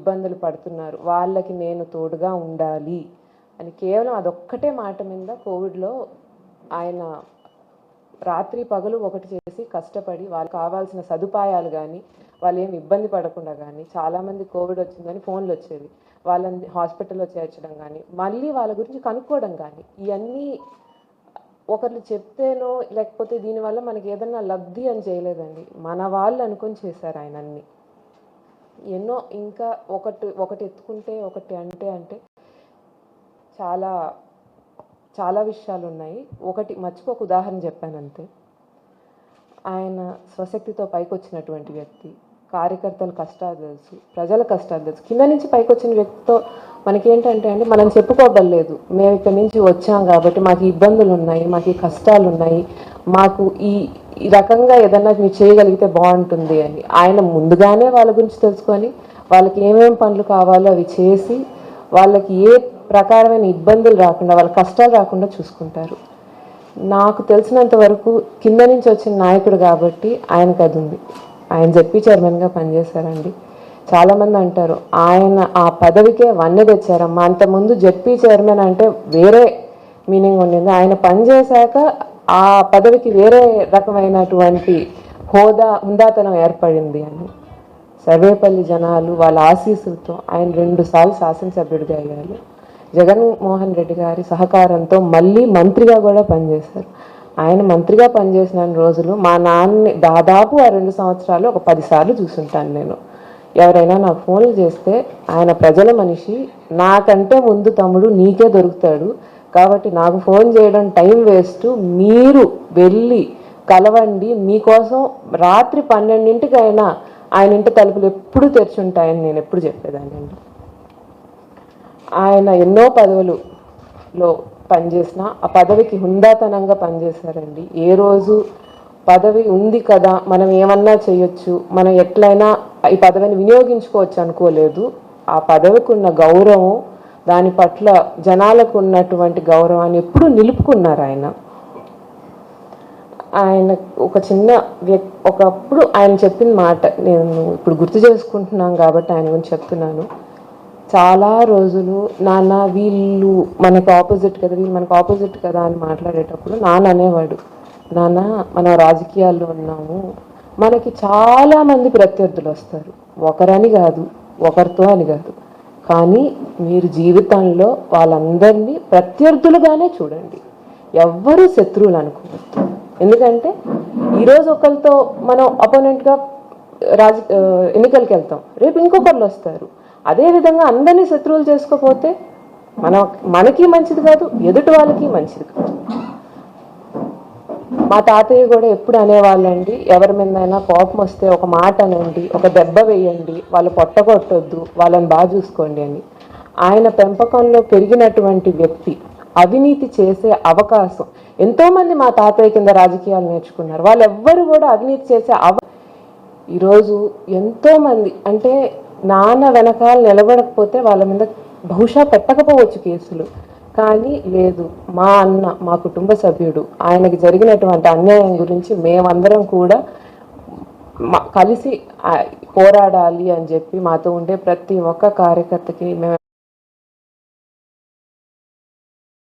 ఇబ్బందులు పడుతున్నారు. వాళ్ళకి నేను తోడుగా ఉండాలి అని కేవలం అదొక్కటే మాట మీద కోవిడ్లో ఆయన రాత్రి పగలు ఒకటి చేసి కష్టపడి వాళ్ళకి కావాల్సిన సదుపాయాలు కానీ వాళ్ళు ఏమి ఇబ్బంది పడకుండా కానీ చాలామంది కోవిడ్ వచ్చిందని ఫోన్లు వచ్చేవి. వాళ్ళని హాస్పిటల్లో చేర్చడం కానీ మళ్ళీ వాళ్ళ గురించి కనుక్కోవడం కానీ ఇవన్నీ ఒకరు చెప్తేనో లేకపోతే దీనివల్ల మనకి ఏదన్నా లబ్ధి అని చేయలేదండి. మన వాళ్ళు అనుకొని చేశారు ఆయన అన్నీ ఎన్నో ఇంకా ఒకటి ఒకటి ఎత్తుకుంటే ఒకటి అంటే అంటే చాలా చాలా విషయాలు ఉన్నాయి ఒకటి మర్చిపోక ఉదాహరణ చెప్పాను అంతే. ఆయన స్వశక్తితో పైకి వచ్చినటువంటి వ్యక్తి కార్యకర్తల కష్టాలు తెలుసు ప్రజల కష్టాలు తెలుసు. కింద నుంచి పైకి వచ్చిన వ్యక్తితో మనకేంటంటే అండి మనం చెప్పుకోగలేదు మేము ఇక్కడి నుంచి వచ్చాం కాబట్టి మాకు ఇబ్బందులు ఉన్నాయి మాకు కష్టాలు ఉన్నాయి మాకు ఈ ఈ రకంగా ఏదన్నా మీరు చేయగలిగితే బాగుంటుంది అని. ఆయన ముందుగానే వాళ్ళ గురించి తెలుసుకొని వాళ్ళకి ఏమేమి పనులు కావాలో అవి చేసి వాళ్ళకి ఏ ప్రకారమైన ఇబ్బందులు రాకుండా వాళ్ళ కష్టాలు రాకుండా చూసుకుంటారు. నాకు తెలిసినంత వరకు కింద నుంచి వచ్చిన నాయకుడు కాబట్టి ఆయనకు అది ఉంది. ఆయన చెప్పి చైర్మన్గా పనిచేశారండి. చాలామంది అంటారు ఆయన ఆ పదవికే వన్నె తెచ్చారమ్మా. అంతకుముందు జెడ్పీ చైర్మన్ అంటే వేరే మీనింగ్ ఉండింది. ఆయన పనిచేశాక ఆ పదవికి వేరే రకమైనటువంటి హోదా హుందాతనం ఏర్పడింది అని. సర్వేపల్లి జనాలు వాళ్ళ ఆశీస్సులతో ఆయన రెండు సార్లు శాసనసభ్యుడిగా అయ్యారు. జగన్మోహన్ రెడ్డి గారి సహకారంతో మళ్ళీ మంత్రిగా కూడా పనిచేశారు. ఆయన మంత్రిగా పనిచేసిన రోజులు మా నాన్నని దాదాపు ఆ రెండు సంవత్సరాలు ఒక పదిసార్లు చూసుంటాను నేను. ఎవరైనా నాకు ఫోన్లు చేస్తే ఆయన ప్రజల మనిషి నాకంటే ముందు తమ్ముడు నీకే దొరుకుతాడు. కాబట్టి నాకు ఫోన్ చేయడం టైం వేస్ట్. మీరు వెళ్ళి కలవండి. మీకోసం రాత్రి పన్నెండింటికైనా ఆయన ఇంటి తలుపులు ఎప్పుడు తెరిచి ఉంటాయని నేను ఎప్పుడు చెప్పేదానండి ఆయన ఎన్నో పదవులలో పనిచేసిన ఆ పదవికి హుందాతనంగా పనిచేశారండి. ఏ రోజు పదవి ఉంది కదా మనం ఏమన్నా చేయొచ్చు మనం ఎట్లయినా ఈ పదవిని వినియోగించుకోవచ్చు అనుకోలేదు. ఆ పదవికి ఉన్న గౌరవం దాని పట్ల జనాలకు ఉన్నటువంటి గౌరవాన్ని ఎప్పుడూ నిలుపుకున్నారు ఆయన. ఆయన ఒక చిన్న వ్యక్ ఒకప్పుడు ఆయన చెప్పిన మాట నేను ఇప్పుడు గుర్తు చేసుకుంటున్నాను కాబట్టి ఆయన గురించి చెప్తున్నాను. చాలా రోజులు నాన్న వీళ్ళు మనకు ఆపోజిట్ కదా వీళ్ళు మనకు ఆపోజిట్ కదా అని మాట్లాడేటప్పుడు నాన్న అనేవాడు నాన్న మనం రాజకీయాల్లో ఉన్నాము మనకి చాలా మంది ప్రత్యర్థులు వస్తారు. ఒకరని కాదు ఒకరితో అని కాదు. కానీ మీరు జీవితంలో వాళ్ళందరినీ ప్రత్యర్థులుగానే చూడండి. ఎవ్వరూ శత్రువులు అనుకోవద్దు. ఎందుకంటే ఈరోజు ఒకరితో మనం అపోనెంట్గా రాజ ఎన్నికలకి వెళ్తాం. రేపు ఇంకొకళ్ళు వస్తారు. అదేవిధంగా అందరినీ శత్రువులు చేసుకోపోతే మన మనకి మంచిది కాదు ఎదుటి వాళ్ళకి మంచిది కాదు. మా తాతయ్య కూడా ఎప్పుడు అనేవాళ్ళండి ఎవరి మీదైనా కోపం వస్తే ఒక మాట అనండి ఒక దెబ్బ వేయండి వాళ్ళు పొట్టగొట్టొద్దు వాళ్ళని బాగా చూసుకోండి అని. ఆయన పెంపకంలో పెరిగినటువంటి వ్యక్తి అవినీతి చేసే అవకాశం. ఎంతోమంది మా తాతయ్య కింద రాజకీయాలు నేర్చుకున్నారు. వాళ్ళెవ్వరు కూడా అవినీతి చేసే అవ ఈరోజు ఎంతోమంది అంటే నాన్న వెనకాల నిలబడకపోతే వాళ్ళ మీద బహుశా పెట్టకపోవచ్చు కేసులు. కానీ లేదు. మా అన్న మా కుటుంబ సభ్యుడు ఆయనకి జరిగినటువంటి అన్యాయం గురించి మేమందరం కూడా మా- కలిసి పోరాడాలి అని చెప్పి మాతో ఉండే ప్రతి ఒక్క కార్యకర్తకి మేము